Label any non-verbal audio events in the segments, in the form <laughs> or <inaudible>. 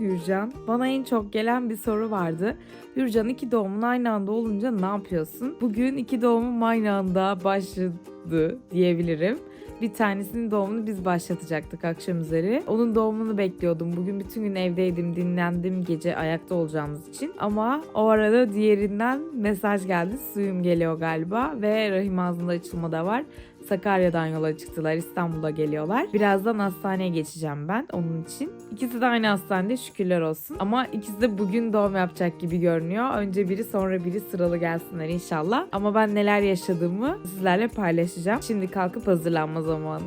Hürcan. Bana en çok gelen bir soru vardı. Hürcan iki doğumun aynı anda olunca ne yapıyorsun? Bugün iki doğumum aynı anda başladı diyebilirim. Bir tanesinin doğumunu biz başlatacaktık akşam üzeri. Onun doğumunu bekliyordum. Bugün bütün gün evdeydim, dinlendim gece ayakta olacağımız için. Ama o arada diğerinden mesaj geldi. Suyum geliyor galiba ve rahim ağzında açılma da var. Sakarya'dan yola çıktılar. İstanbul'a geliyorlar. Birazdan hastaneye geçeceğim ben onun için. İkisi de aynı hastanede şükürler olsun. Ama ikisi de bugün doğum yapacak gibi görünüyor. Önce biri sonra biri sıralı gelsinler inşallah. Ama ben neler yaşadığımı sizlerle paylaşacağım. Şimdi kalkıp hazırlanma zamanı.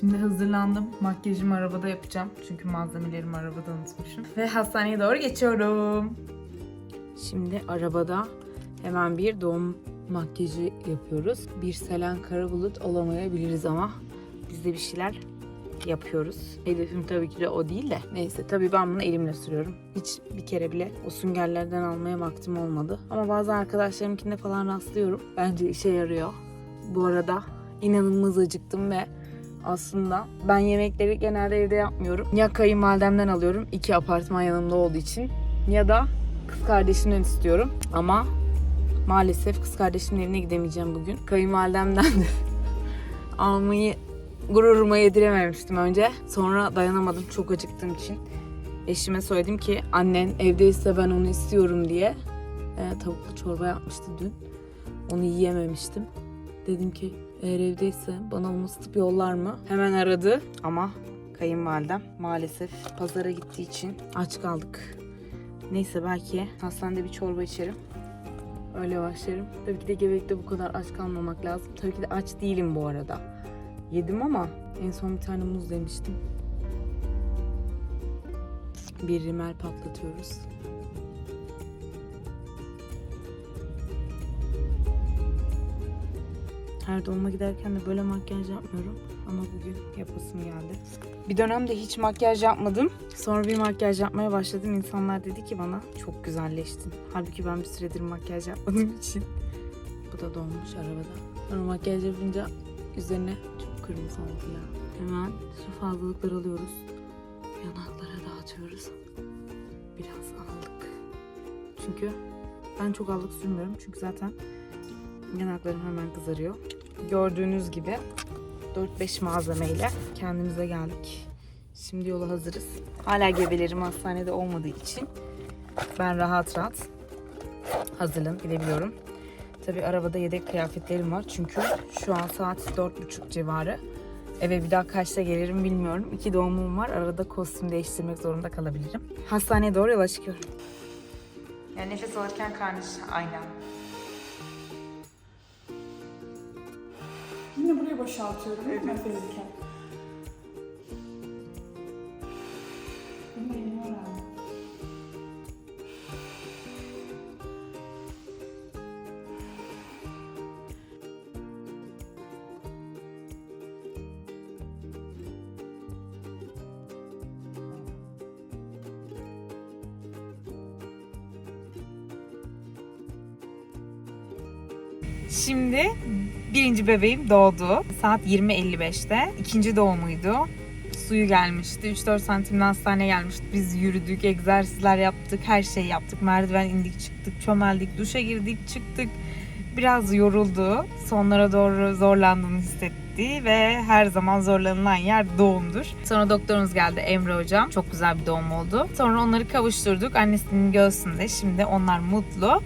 Şimdi hazırlandım. Makyajımı arabada yapacağım. Çünkü malzemelerimi arabada unutmuşum. Ve hastaneye doğru geçiyorum. Şimdi arabada hemen bir doğum makyajı yapıyoruz. Bir Selen Karabulut olamayabiliriz ama biz de bir şeyler yapıyoruz. Hedefim tabii ki de o değil de. Neyse tabii ben bunu elimle sürüyorum. Hiç bir kere bile o süngerlerden almaya vaktim olmadı. Ama bazı arkadaşlarımkinde falan rastlıyorum. Bence işe yarıyor. Bu arada inanılmaz acıktım ve aslında ben yemekleri genelde evde yapmıyorum. Ya kayınvalidemden alıyorum iki apartman yanımda olduğu için ya da kız kardeşimden istiyorum. Ama maalesef kız kardeşimin evine gidemeyeceğim bugün. Kayınvalidemden de <laughs> almayı gururuma yedirememiştim önce. Sonra dayanamadım çok acıktığım için. Eşime söyledim ki annen evdeyse ben onu istiyorum diye. E, tavuklu çorba yapmıştı dün. Onu yiyememiştim. Dedim ki eğer evdeyse bana onu ısıtıp yollar mı? Hemen aradı ama kayınvalidem maalesef pazara gittiği için aç kaldık. Neyse belki hastanede bir çorba içerim. Öyle başlarım. Tabii ki de Gebek'te bu kadar aç kalmamak lazım. Tabii ki de aç değilim bu arada. Yedim ama en son bir tane muz yemiştim. Bir rimel patlatıyoruz. Her doğuma giderken de böyle makyaj yapmıyorum. Ama bugün yapasım geldi. Bir dönemde hiç makyaj yapmadım. Sonra bir makyaj yapmaya başladım. İnsanlar dedi ki bana çok güzelleştin. Halbuki ben bir süredir makyaj yapmadığım için. Bu da donmuş arabada. Sonra makyaj yapınca üzerine çok kırmızı oldu ya. Hemen şu fazlalıkları alıyoruz. Yanaklara dağıtıyoruz. Biraz aldık. Çünkü ben çok aldık sürmüyorum. Çünkü zaten yanaklarım hemen kızarıyor. Gördüğünüz gibi 4-5 malzemeyle kendimize geldik. Şimdi yola hazırız. Hala gebelerim hastanede olmadığı için ben rahat rahat hazırlanıp gidebiliyorum. Tabi arabada yedek kıyafetlerim var çünkü şu an saat 4.30 civarı. Eve bir daha kaçta gelirim bilmiyorum. İki doğumum var. Arada kostüm değiştirmek zorunda kalabilirim. Hastaneye doğru yola çıkıyorum. Yani nefes alırken karnış aynen. Yine burayı boşaltıyorum evet. nefes alırken. Benim elim var abi. Şimdi birinci bebeğim doğdu. Saat 20.55'te. İkinci doğumuydu. Suyu gelmişti. 3-4 santimden hastaneye gelmişti. Biz yürüdük, egzersizler yaptık, her şeyi yaptık. Merdiven indik, çıktık, çömeldik, duşa girdik, çıktık. Biraz yoruldu. Sonlara doğru zorlandığını hissetti ve her zaman zorlanılan yer doğumdur. Sonra doktorumuz geldi Emre hocam. Çok güzel bir doğum oldu. Sonra onları kavuşturduk annesinin göğsünde. Şimdi onlar mutlu.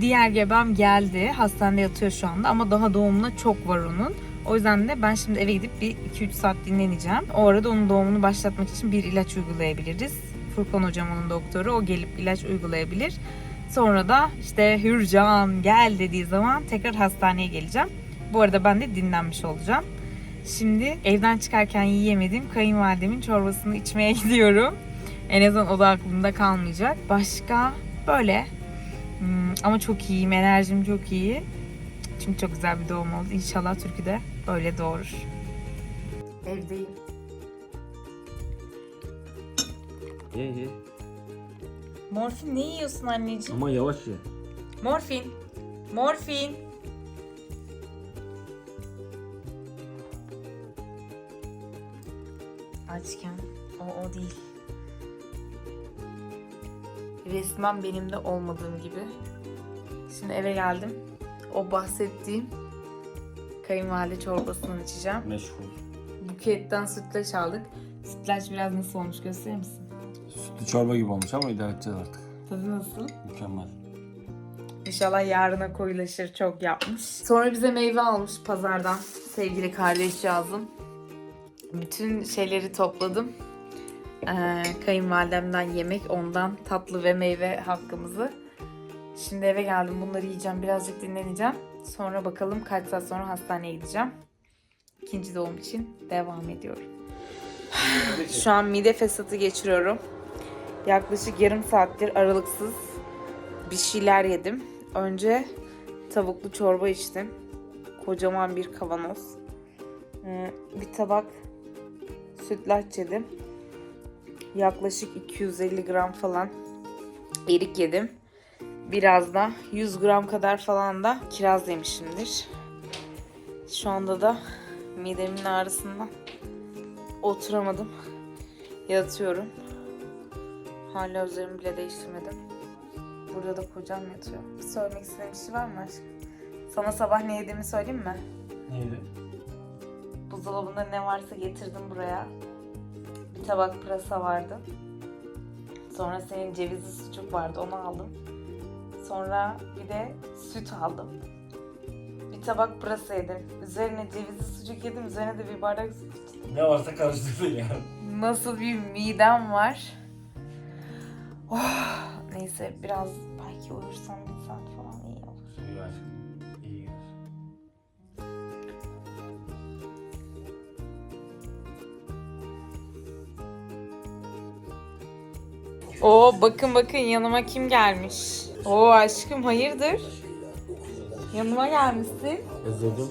Diğer gebem geldi. Hastanede yatıyor şu anda ama daha doğumuna çok var onun. O yüzden de ben şimdi eve gidip bir 2-3 saat dinleneceğim. O arada onun doğumunu başlatmak için bir ilaç uygulayabiliriz. Furkan hocam onun doktoru. O gelip ilaç uygulayabilir. Sonra da işte Hürcan gel dediği zaman tekrar hastaneye geleceğim. Bu arada ben de dinlenmiş olacağım. Şimdi evden çıkarken yiyemedim. Kayınvalidemin çorbasını içmeye <laughs> gidiyorum. En azından o da aklımda kalmayacak. Başka böyle Hmm, ama çok iyiyim, enerjim çok iyi. Çünkü çok güzel bir doğum oldu. İnşallah Türkü de böyle doğurur. Evdeyim. Ye ye. Morfin ne yiyorsun anneciğim? Ama yavaş ye. Morfin. Morfin. Açken o o değil. Resmen benim de olmadığım gibi. Şimdi eve geldim. O bahsettiğim kayınvalide çorbasından içeceğim. Meşgul. Buketten sütlaç aldık. Sütlaç biraz nasıl olmuş gösterir misin? Sütlü çorba gibi olmuş ama idare edeceğiz artık. Tadı nasıl? Mükemmel. İnşallah yarına koyulaşır çok yapmış. Sonra bize meyve almış pazardan sevgili kardeşcağızım. Bütün şeyleri topladım. Ee, kayınvalidemden yemek, ondan tatlı ve meyve hakkımızı. Şimdi eve geldim bunları yiyeceğim birazcık dinleneceğim. Sonra bakalım kaç saat sonra hastaneye gideceğim. İkinci doğum için devam ediyorum. <sighs> Şu an mide fesatı geçiriyorum. Yaklaşık yarım saattir aralıksız bir şeyler yedim. Önce tavuklu çorba içtim. Kocaman bir kavanoz. Ee, Bir tabak sütlaç yedim. Yaklaşık 250 gram falan erik yedim. Biraz da 100 gram kadar falan da kiraz yemişimdir. Şu anda da midemin ağrısından oturamadım. Yatıyorum. Hala üzerimi bile değiştirmedim. Burada da kocam yatıyor. Söylemek istediğin bir şey var mı aşkım? Sana sabah ne yediğimi söyleyeyim mi? Neydi? Buzdolabında ne varsa getirdim buraya. Bir tabak pırasa vardı. Sonra senin cevizli sucuk vardı onu aldım. Sonra bir de süt aldım. Bir tabak pırasa yedim. Üzerine cevizli sucuk yedim. Üzerine de bir bardak süt içtim. Ne varsa karıştırdın ya. Nasıl bir midem var. Oh, neyse biraz belki uyursam Oo bakın bakın yanıma kim gelmiş? Oo aşkım hayırdır? Yanıma gelmişsin. Özledim.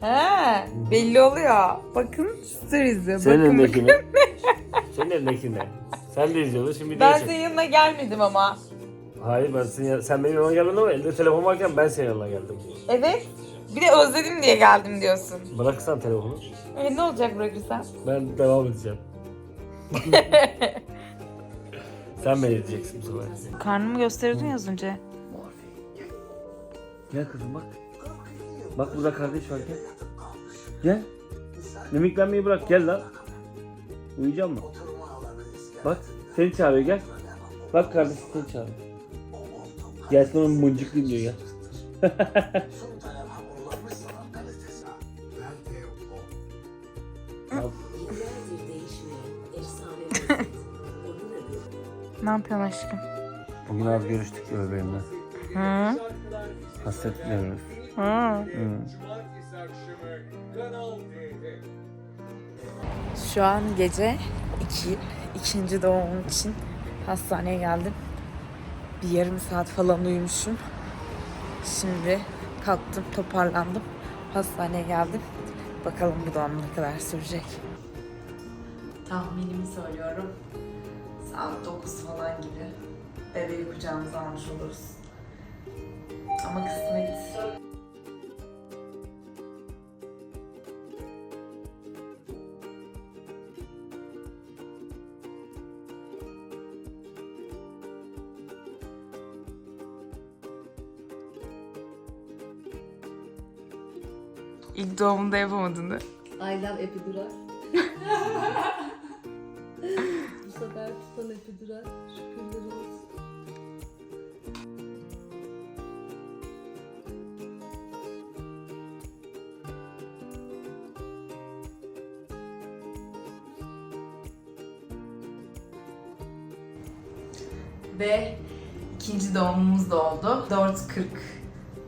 He belli oluyor. Bakın stories'e. Senin bakın bakın. elindekine. Senin elindekine. Sen de izliyordun şimdi Ben değişik. senin yanına gelmedim ama. Hayır ben senin, sen benim yanıma geldin ama elde telefon varken ben senin yanına geldim. Evet. Bir de özledim diye geldim diyorsun. Bıraksan telefonu. E ne olacak bırakırsan? Ben devam edeceğim. <laughs> sen beni izleyeceksin bu sefer. Karnımı gösteriyordun ya az önce. Gel kızım bak. Bak burada kardeş var gel. Gel. Mimiklenmeyi bırak gel lan. Uyuyacak mı? Bak seni çağırıyor gel. Bak kardeş seni çağırıyor. Gelsin onu mıncıklayayım diyor gel. <laughs> Ne yapıyorsun aşkım? Bugün az görüştük ya bebeğimle. Hı? Hasret dinliyoruz. Hı. Hı. Şu an gece 2. ikinci doğumum için hastaneye geldim. Bir yarım saat falan uyumuşum. Şimdi kalktım, toparlandım. Hastaneye geldim. Bakalım bu doğum ne kadar sürecek. Tahminimi söylüyorum. Saat 9 falan gibi. Bebeği kucağımıza almış oluruz. Ama kısmet. İlk doğumunda yapamadın da. I love epidural. <laughs> Epidural. Şükürler olsun. Ve ikinci doğumumuz da oldu. 4.40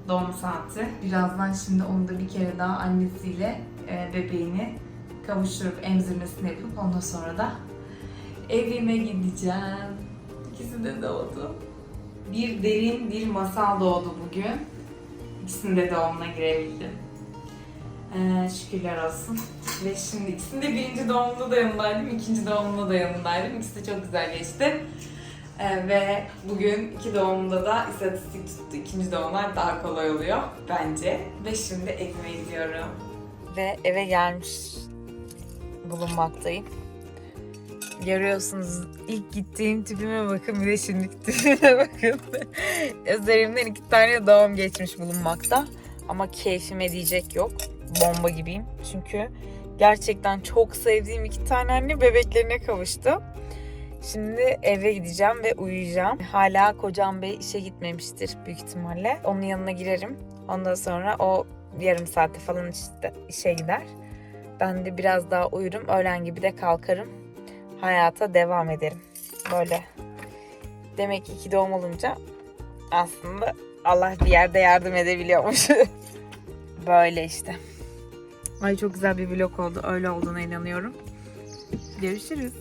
doğum saati. Birazdan şimdi onu da bir kere daha annesiyle e, bebeğini kavuşturup emzirmesini yapıp ondan sonra da evime gideceğim. İkisi de doğdu. Bir derin bir masal doğdu bugün. İkisinin de doğumuna girebildim. Ee, şükürler olsun. <laughs> Ve şimdi ikisinin de birinci doğumunda da yanındaydım, ikinci doğumunda da yanındaydım. İkisi de çok güzel geçti. Ee, ve bugün iki doğumda da istatistik tuttu. İkinci doğumlar daha kolay oluyor bence. Ve şimdi evime gidiyorum. Ve eve gelmiş bulunmaktayım. Görüyorsunuz ilk gittiğim tipime bakın bir de şimdiki tipime <laughs> bakın. Üzerimden iki tane doğum geçmiş bulunmakta. Ama keyfime diyecek yok. Bomba gibiyim. Çünkü gerçekten çok sevdiğim iki tane anne bebeklerine kavuştu. Şimdi eve gideceğim ve uyuyacağım. Hala kocam bey işe gitmemiştir büyük ihtimalle. Onun yanına girerim. Ondan sonra o yarım saatte falan işte işe gider. Ben de biraz daha uyurum. Öğlen gibi de kalkarım. Hayata devam ederim. Böyle. Demek ki iki doğum olunca aslında Allah bir yerde yardım edebiliyormuş. <laughs> Böyle işte. Ay çok güzel bir vlog oldu. Öyle olduğuna inanıyorum. Görüşürüz.